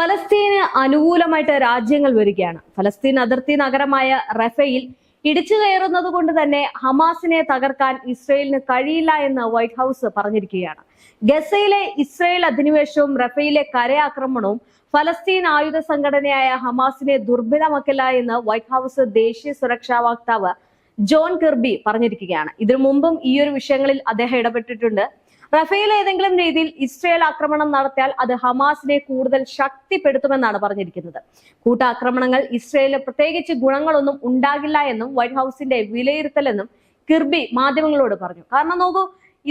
ഫലസ്തീന് അനുകൂലമായിട്ട് രാജ്യങ്ങൾ വരികയാണ്. ഫലസ്തീൻ അതിർത്തി നഗരമായ റഫയിൽ ഇടിച്ചു കയറുന്നത് കൊണ്ട് തന്നെ ഹമാസിനെ തകർക്കാൻ ഇസ്രയേലിന് കഴിയില്ല എന്ന് വൈറ്റ് ഹൗസ് പറഞ്ഞിരിക്കുകയാണ്. ഗസയിലെ ഇസ്രയേൽ അധിനിവേശവും റഫയിലെ കരയാക്രമണവും ഫലസ്തീൻ ആയുധ സംഘടനയായ ഹമാസിനെ ദുർബലമാക്കില്ല എന്ന് വൈറ്റ് ഹൗസ് ദേശീയ സുരക്ഷാ വക്താവ് ജോൺ കിർബി പറഞ്ഞിരിക്കുകയാണ്. ഇതിനു മുമ്പും ഈ ഒരു വിഷയങ്ങളിൽ അദ്ദേഹം ഇടപെട്ടിട്ടുണ്ട്. റഫേൽ ഏതെങ്കിലും രീതിയിൽ ഇസ്രയേൽ ആക്രമണം നടത്തിയാൽ അത് ഹമാസിനെ കൂടുതൽ ശക്തിപ്പെടുത്തുമെന്നാണ് പറഞ്ഞിരിക്കുന്നത്. കൂട്ടാക്രമണങ്ങൾ ഇസ്രയേലിന് പ്രത്യേകിച്ച് ഗുണങ്ങളൊന്നും ഉണ്ടാകില്ല എന്നും വൈറ്റ് ഹൗസിന്റെ വിലയിരുത്തലെന്നും കിർബി മാധ്യമങ്ങളോട് പറഞ്ഞു. കാരണം നോക്കൂ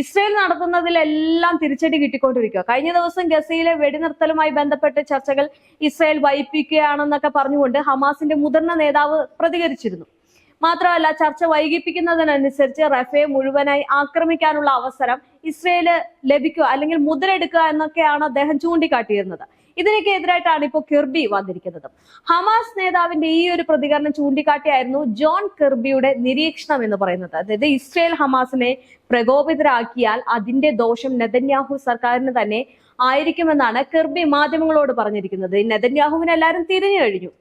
ഇസ്രയേൽ നടത്തുന്നതിലെല്ലാം തിരിച്ചടി കിട്ടിക്കൊണ്ടിരിക്കുക. കഴിഞ്ഞ ദിവസം ഗസയിലെ വെടിനിർത്തലുമായി ബന്ധപ്പെട്ട് ചർച്ചകൾ ഇസ്രയേൽ വൈപ്പിക്കുകയാണെന്നൊക്കെ പറഞ്ഞുകൊണ്ട് ഹമാസിന്റെ മുതിർന്ന നേതാവ് പ്രതികരിച്ചിരുന്നു. മാത്രമല്ല ചർച്ച വൈകിപ്പിക്കുന്നതിനനുസരിച്ച് റഫേ മുഴുവനായി ആക്രമിക്കാനുള്ള അവസരം ഇസ്രയേൽ ലഭിക്കുക അല്ലെങ്കിൽ മുതലെടുക്കുക എന്നൊക്കെയാണ് അദ്ദേഹം ചൂണ്ടിക്കാട്ടിയിരുന്നത്. ഇതിനൊക്കെ എതിരായിട്ടാണ് ഇപ്പോൾ കിർബി വന്നിരിക്കുന്നത്. ഹമാസ് നേതാവിന്റെ ഈ ഒരു പ്രതികരണം ചൂണ്ടിക്കാട്ടിയായിരുന്നു ജോൺ കിർബിയുടെ നിരീക്ഷണം എന്ന് പറയുന്നത്. അതായത് ഇസ്രയേൽ ഹമാസിനെ പ്രകോപിതരാക്കിയാൽ അതിന്റെ ദോഷം നെതന്യാഹു സർക്കാരിന് തന്നെ ആയിരിക്കുമെന്നാണ് കിർബി മാധ്യമങ്ങളോട് പറഞ്ഞിരിക്കുന്നത്. നെതന്യാഹുവിനെ എല്ലാവരും തിരിഞ്ഞു കഴിഞ്ഞു.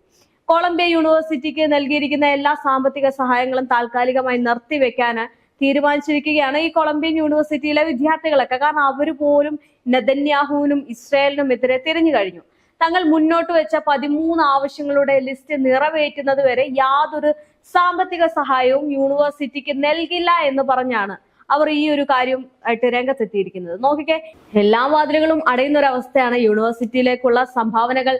കൊളംബിയ യൂണിവേഴ്സിറ്റിക്ക് നൽകിയിരിക്കുന്ന എല്ലാ സാമ്പത്തിക സഹായങ്ങളും താൽക്കാലികമായി നിർത്തിവെക്കാൻ തീരുമാനിച്ചിരിക്കുകയാണ് ഈ കൊളംബിയൻ യൂണിവേഴ്സിറ്റിയിലെ വിദ്യാർത്ഥികളൊക്കെ. കാരണം അവർ പോലും നെതന്യാഹുവിനും ഇസ്രായേലിനും എതിരെ തിരിഞ്ഞു കഴിഞ്ഞു. തങ്ങൾ മുന്നോട്ട് വെച്ച പതിമൂന്ന് ആവശ്യങ്ങളുടെ ലിസ്റ്റ് നിറവേറ്റുന്നത് വരെ യാതൊരു സാമ്പത്തിക സഹായവും യൂണിവേഴ്സിറ്റിക്ക് നൽകില്ല എന്ന് പറഞ്ഞാണ് അവർ ഈ ഒരു കാര്യം ആയിട്ട് രംഗത്തെത്തിയിരിക്കുന്നത്. നോക്കിക്കേ എല്ലാ വാതിലുകളും അടയുന്ന ഒരു അവസ്ഥയാണ് യൂണിവേഴ്സിറ്റിയിലേക്കുള്ള സംഭാവനകൾ.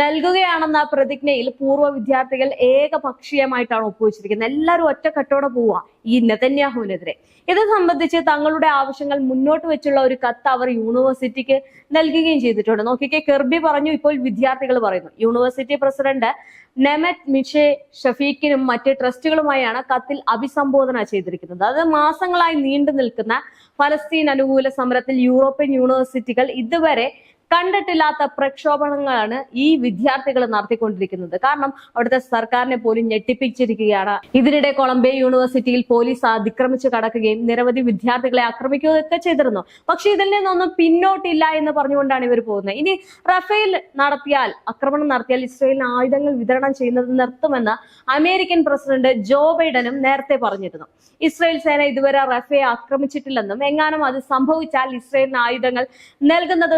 നൽകുകയാണെന്ന പ്രതിജ്ഞയിൽ പൂർവ വിദ്യാർത്ഥികൾ ഏകപക്ഷീയമായിട്ടാണ് ഒപ്പുവെച്ചിരിക്കുന്നത്. എല്ലാവരും ഒറ്റക്കെട്ടോടെ പോവുക ഈ നെതന്യാഹുവിനെതിരെ. ഇത് സംബന്ധിച്ച് തങ്ങളുടെ ആവശ്യങ്ങൾ മുന്നോട്ട് വെച്ചുള്ള ഒരു കത്ത് അവർ യൂണിവേഴ്സിറ്റിക്ക് നൽകുകയും ചെയ്തിട്ടുണ്ട്. നോക്കിക്കേ കെർബി പറഞ്ഞു ഇപ്പോൾ വിദ്യാർത്ഥികൾ പറയുന്നു. യൂണിവേഴ്സിറ്റി പ്രസിഡന്റ് നെമറ്റ് മിഷേ ഷഫീഖിനും മറ്റ് ട്രസ്റ്റുകളുമായാണ് കത്തിൽ അഭിസംബോധന ചെയ്തിരിക്കുന്നത്. അത് മാസങ്ങളായി നീണ്ടു നിൽക്കുന്ന ഫലസ്തീൻ അനുകൂല സമരത്തിൽ യൂറോപ്യൻ യൂണിവേഴ്സിറ്റികൾ ഇതുവരെ കണ്ടിട്ടില്ലാത്ത പ്രക്ഷോഭങ്ങളാണ് ഈ വിദ്യാർത്ഥികൾ നടത്തിക്കൊണ്ടിരിക്കുന്നത്. കാരണം അവിടുത്തെ സർക്കാരിനെ പോലും ഞെട്ടിപ്പിച്ചിരിക്കുകയാണ്. ഇതിനിടെ കൊളംബിയ യൂണിവേഴ്സിറ്റിയിൽ പോലീസ് അതിക്രമിച്ച് കടക്കുകയും നിരവധി വിദ്യാർത്ഥികളെ ആക്രമിക്കുകയൊക്കെ ചെയ്തിരുന്നു. പക്ഷെ ഇതിൽ നിന്നൊന്നും പിന്നോട്ടില്ല എന്ന് പറഞ്ഞുകൊണ്ടാണ് ഇവർ പോകുന്നത്. ഇനി റഫേൽ നടത്തിയാൽ ആക്രമണം നടത്തിയാൽ ഇസ്രയേലിന് ആയുധങ്ങൾ വിതരണം ചെയ്യുന്നത് നിർത്തുമെന്ന് അമേരിക്കൻ പ്രസിഡന്റ് ജോ ബൈഡനും നേരത്തെ പറഞ്ഞിരുന്നു. ഇസ്രയേൽ സേന ഇതുവരെ റഫേ ആക്രമിച്ചിട്ടില്ലെന്നും എങ്ങാനും അത് സംഭവിച്ചാൽ ഇസ്രയേലിന് ആയുധങ്ങൾ നൽകുന്നത്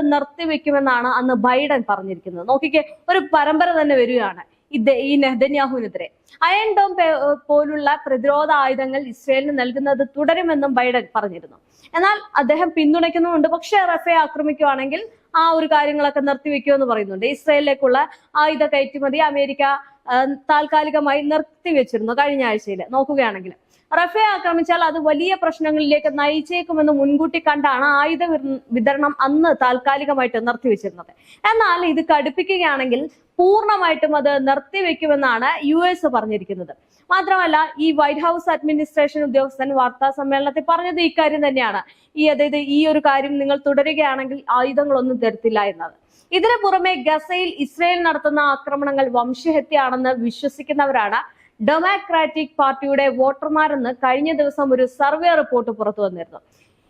നിർത്തിവെക്കുമെന്നാണ് അന്ന് ബൈഡൻ പറഞ്ഞിരിക്കുന്നത്. നോക്കിക്കേ ഒരു പരമ്പര തന്നെ വരികയാണ് ഈ നെഹദന്യാഹുവിനെതിരെ അയൺ ഡോം പോലുള്ള പ്രതിരോധ ആയുധങ്ങൾ ഇസ്രയേലിന് നൽകുന്നത് തുടരുമെന്നും ബൈഡൻ പറഞ്ഞിരുന്നു. എന്നാൽ അദ്ദേഹം പിന്തുണയ്ക്കുന്നുമുണ്ട്. പക്ഷേ റഫേ ആക്രമിക്കുകയാണെങ്കിൽ ആ ഒരു കാര്യങ്ങളൊക്കെ നിർത്തിവെക്കുമെന്ന് പറയുന്നുണ്ട്. ഇസ്രയേലിലേക്കുള്ള ആയുധ കയറ്റുമതി അമേരിക്ക താൽക്കാലികമായി നിർത്തിവെച്ചിരുന്നു കഴിഞ്ഞ ആഴ്ചയിൽ നോക്കുകയാണെങ്കിൽ റഫയെ ആക്രമിച്ചാൽ അത് വലിയ പ്രശ്നങ്ങളിലേക്ക് നയിച്ചേക്കുമെന്ന് മുൻകൂട്ടി കണ്ടാണ് ആയുധ വിതരണം അന്ന് താൽക്കാലികമായിട്ട് നിർത്തിവെച്ചിരുന്നത്. എന്നാൽ ഇത് കടുപ്പിക്കുകയാണെങ്കിൽ പൂർണമായിട്ടും അത് നിർത്തിവെക്കുമെന്നാണ് യു എസ് പറഞ്ഞിരിക്കുന്നത്. മാത്രമല്ല ഈ വൈറ്റ് ഹൗസ് അഡ്മിനിസ്ട്രേഷൻ ഉദ്യോഗസ്ഥൻ വാർത്താ സമ്മേളനത്തിൽ പറഞ്ഞത് ഇക്കാര്യം തന്നെയാണ്. ഈ അതായത് ഈ ഒരു കാര്യം നിങ്ങൾ തുടരുകയാണെങ്കിൽ ആയുധങ്ങളൊന്നും തരത്തില്ല എന്നത്. ഇതിനു പുറമെ ഗസയിൽ ഇസ്രയേൽ നടത്തുന്ന ആക്രമണങ്ങൾ വംശഹത്യയാണെന്ന് വിശ്വസിക്കുന്നവരാണ് ഡെമോക്രാറ്റിക് പാർട്ടിയുടെ വോട്ടർമാരെന്ന് കഴിഞ്ഞ ദിവസം ഒരു സർവേ റിപ്പോർട്ട് പുറത്തു വന്നിരുന്നു.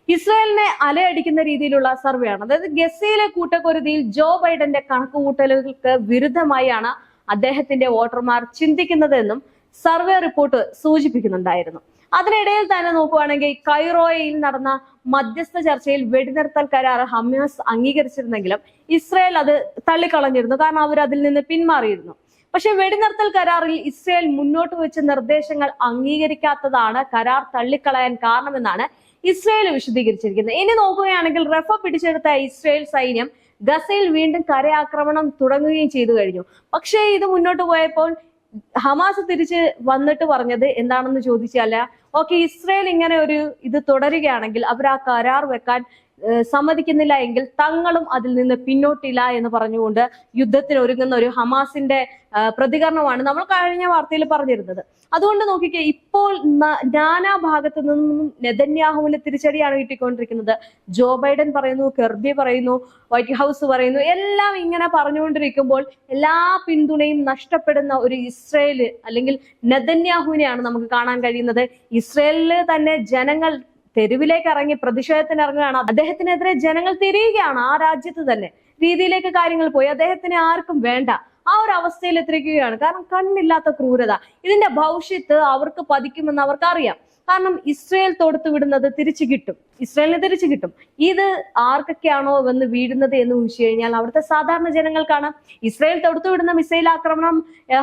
ഇസ്രായേലിനെ അലയടിക്കുന്ന രീതിയിലുള്ള സർവേ ആണ് അതായത് ഗസയിലെ കൂട്ടക്കുരുതിയിൽ ജോ ബൈഡന്റെ കണക്കുകൂട്ടലുകൾക്ക് വിരുദ്ധമായാണ് അദ്ദേഹത്തിന്റെ വോട്ടർമാർ ചിന്തിക്കുന്നതെന്നും സർവേ റിപ്പോർട്ട് സൂചിപ്പിക്കുന്നുണ്ടായിരുന്നു. അതിനിടയിൽ തന്നെ നോക്കുവാണെങ്കിൽ കൈറോയിൽ നടന്ന മധ്യസ്ഥ ചർച്ചയിൽ വെടിനിർത്തൽ കരാർ ഹമാസ് അംഗീകരിച്ചിരുന്നെങ്കിലും ഇസ്രായേൽ അത് തള്ളിക്കളഞ്ഞിരുന്നു. കാരണം അവർ അതിൽ നിന്ന് പിന്മാറിയിരുന്നു. പക്ഷെ വെടിനിർത്തൽ കരാറിൽ ഇസ്രയേൽ മുന്നോട്ട് വെച്ച നിർദ്ദേശങ്ങൾ അംഗീകരിക്കാത്തതാണ് കരാർ തള്ളിക്കളയാൻ കാരണമെന്നാണ് ഇസ്രയേൽ വിശദീകരിച്ചിരിക്കുന്നത്. ഇനി നോക്കുകയാണെങ്കിൽ റഫ പിടിച്ചെടുത്ത ഇസ്രയേൽ സൈന്യം ഗസയിൽ വീണ്ടും കരയാക്രമണം തുടങ്ങുകയും ചെയ്തു കഴിഞ്ഞു. പക്ഷേ ഇത് മുന്നോട്ട് പോയപ്പോൾ ഹമാസ് തിരിച്ച് വന്നിട്ട് പറഞ്ഞത് എന്താണെന്ന് ചോദിച്ചാല ഓക്കെ ഇസ്രയേൽ ഇങ്ങനെ ഒരു ഇത് തുടരുകയാണെങ്കിൽ അവർ ആ കരാർ വെക്കാൻ സമ്മതിക്കുന്നില്ല എങ്കിൽ തങ്ങളും അതിൽ നിന്ന് പിന്നോട്ടില്ല എന്ന് പറഞ്ഞുകൊണ്ട് യുദ്ധത്തിന് ഒരുങ്ങുന്ന ഒരു ഹമാസിന്റെ പ്രതികരണമാണ് നമ്മൾ കഴിഞ്ഞ വാർത്തയിൽ പറഞ്ഞിരുന്നത്. അതുകൊണ്ട് നോക്കിക്കേ ഇപ്പോൾ നാനാ ഭാഗത്തു നിന്നും നെതന്യാഹുവിന് തിരിച്ചടിയാണ് കിട്ടിക്കൊണ്ടിരിക്കുന്നത്. ജോ ബൈഡൻ പറയുന്നു കെർബി പറയുന്നു വൈറ്റ് ഹൗസ് പറയുന്നു എല്ലാം ഇങ്ങനെ പറഞ്ഞുകൊണ്ടിരിക്കുമ്പോൾ എല്ലാ പിന്തുണയും നഷ്ടപ്പെടുന്ന ഒരു ഇസ്രയേൽ അല്ലെങ്കിൽ നെതന്യാഹുവിനെയാണ് നമുക്ക് കാണാൻ കഴിയുന്നത്. ഇസ്രയേലിൽ തന്നെ ജനങ്ങൾ തെരുവിലേക്ക് ഇറങ്ങി പ്രതിഷേധത്തിന് ഇറങ്ങുകയാണ്. അദ്ദേഹത്തിനെതിരെ ജനങ്ങൾ തിരിയുകയാണ് ആ രാജ്യത്ത് തന്നെ. രീതിയിലേക്ക് കാര്യങ്ങൾ പോയി. അദ്ദേഹത്തിനെ ആർക്കും വേണ്ട. ആ ഒരു അവസ്ഥയിൽ എത്തിരിക്കുകയാണ് കാരണം കണ്ണില്ലാത്ത ക്രൂരത. ഇതിന്റെ ഭവിഷ്യത്ത് അവർക്ക് പതിക്കുമെന്ന് അവർക്ക് അറിയാം കാരണം ഇസ്രയേൽ തൊടുത്ത് വിടുന്നത് തിരിച്ചു കിട്ടും. ഇസ്രയേലിന് തിരിച്ചു കിട്ടും. ഇത് ആർക്കൊക്കെയാണോ വന്ന് വീഴുന്നത് എന്ന് ഊഹിച്ചു കഴിഞ്ഞാൽ അവിടുത്തെ സാധാരണ ജനങ്ങൾക്കാണ്. ഇസ്രയേൽ തൊടുത്തു വിടുന്ന മിസൈൽ ആക്രമണം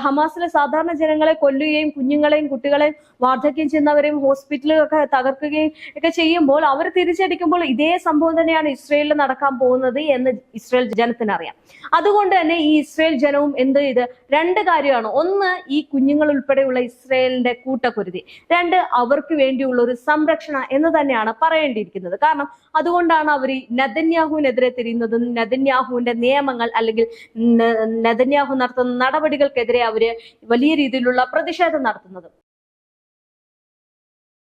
ഹമാസിലെ സാധാരണ ജനങ്ങളെ കൊല്ലുകയും കുഞ്ഞുങ്ങളെയും കുട്ടികളെയും വാർദ്ധക്യം ചെയ്യുന്നവരെയും ഹോസ്പിറ്റലുകളൊക്കെ തകർക്കുകയും ഒക്കെ ചെയ്യുമ്പോൾ അവർ തിരിച്ചടിക്കുമ്പോൾ ഇതേ സംഭവം തന്നെയാണ് ഇസ്രയേലിൽ നടക്കാൻ പോകുന്നത് എന്ന് ഇസ്രയേൽ ജനത്തിനറിയാം അതുകൊണ്ട് തന്നെ ഈ ഇസ്രയേൽ ജനവും എന്ത് ചെയ്ത്? രണ്ട് കാര്യമാണ്. ഒന്ന് ഈ കുഞ്ഞുങ്ങൾ ഉൾപ്പെടെയുള്ള ഇസ്രയേലിന്റെ കൂട്ടക്കുരുതി. രണ്ട് അവർക്ക് വേണ്ടിയുള്ള ഒരു സംരക്ഷണ എന്ന് തന്നെയാണ് പറയേണ്ടിയിരിക്കുന്നത്. കാരണം അതുകൊണ്ടാണ് അവർ നെതന്യാഹുവിനെതിരെ തിരിയുന്നതും. നെതന്യാഹുവിന്റെ നിയമങ്ങൾ അല്ലെങ്കിൽ നദന്യാഹു നടത്തുന്ന നടപടികൾക്കെതിരെ അവർ വലിയ രീതിയിലുള്ള പ്രതിഷേധം നടത്തുന്നതും.